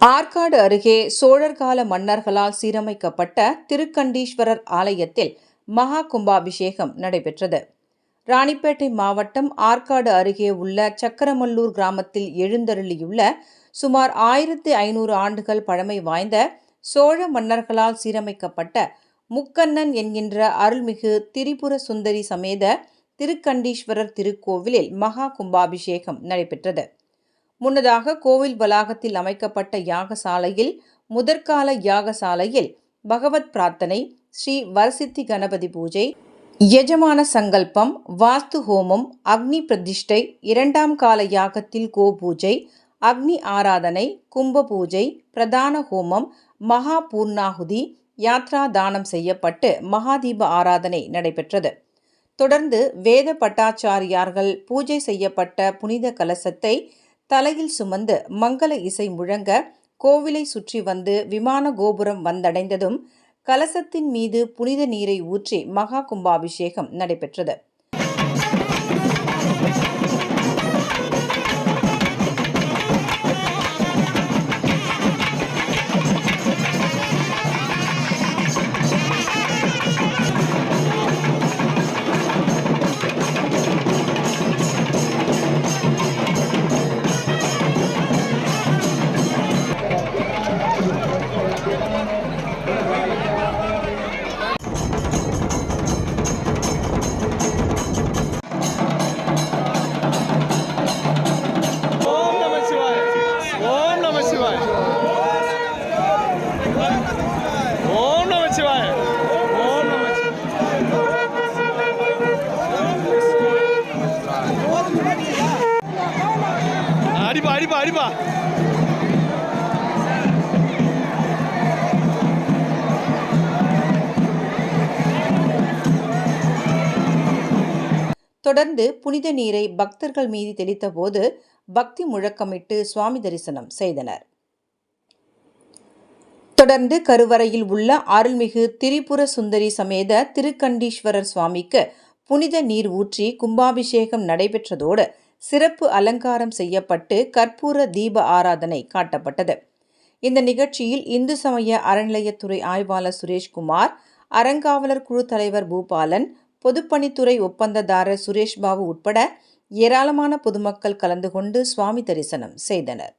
ஆற்காடு அருகே சோழர்கால மன்னர்களால் சீரமைக்கப்பட்ட திருக்கண்டீஸ்வரர் ஆலயத்தில் மகா கும்பாபிஷேகம் நடைபெற்றது. ராணிப்பேட்டை மாவட்டம் ஆற்காடு அருகே உள்ள சக்கரமல்லூர் கிராமத்தில் எழுந்தருளியுள்ள சுமார் ஆயிரத்தி ஐநூறு ஆண்டுகள் பழமை வாய்ந்த சோழ மன்னர்களால் சீரமைக்கப்பட்ட முக்கண்ணன் என்கின்ற அருள்மிகு திரிபுர சுந்தரி சமேத திருக்கண்டீஸ்வரர் திருக்கோவிலில் மகா கும்பாபிஷேகம் நடைபெற்றது. முன்னதாக கோவில் வளாகத்தில் அமைக்கப்பட்ட யாகசாலையில் முதற்கால யாகசாலையில் பகவத் பிரார்த்தனை ஸ்ரீ வரசித்தி கணபதி பூஜை எஜமான சங்கல்பம் வாஸ்து ஹோமம் அக்னி பிரதிஷ்டை இரண்டாம் கால யாகத்தில் கோ பூஜை அக்னி ஆராதனை கும்ப பூஜை பிரதான ஹோமம் மகா பூர்ணாகுதி யாத்ரா தானம் செய்யப்பட்டு மகாதீப ஆராதனை நடைபெற்றது. தொடர்ந்து வேத பட்டாச்சாரியார்கள் பூஜை செய்யப்பட்ட புனித கலசத்தை தலையில் சுமந்து மங்கள இசை முழங்க கோவிலை சுற்றி வந்து விமான கோபுரம் வந்தடைந்ததும் கலசத்தின் மீது புனித நீரை ஊற்றி மகா கும்பாபிஷேகம் நடைபெற்றது. அடிப்பா அடிப்பா. தொடர்ந்து புனித நீரை பக்தர்கள் மீது தெளித்தபோது பக்தி முழக்கமிட்டு சுவாமி தரிசனம் செய்தனர். தொடர்ந்து கருவறையில் உள்ள அருள்மிகு திரிபுர சுந்தரி சமேத திருக்கண்டீஸ்வரர் சுவாமிக்கு புனித நீர் ஊற்றி கும்பாபிஷேகம் நடைபெற்றதோடு சிறப்பு அலங்காரம் செய்யப்பட்டு கற்பூர தீப ஆராதனை காட்டப்பட்டது. இந்த நிகழ்ச்சியில் இந்து சமய அறநிலையத்துறை ஆய்வாளர் சுரேஷ்குமார் அறங்காவலர் குழு தலைவர் பூபாலன் பொதுப்பணித்துறை ஒப்பந்ததாரர் சுரேஷ்பாபு உட்பட ஏராளமான பொதுமக்கள் கலந்து கொண்டு சுவாமி தரிசனம் செய்தனர்.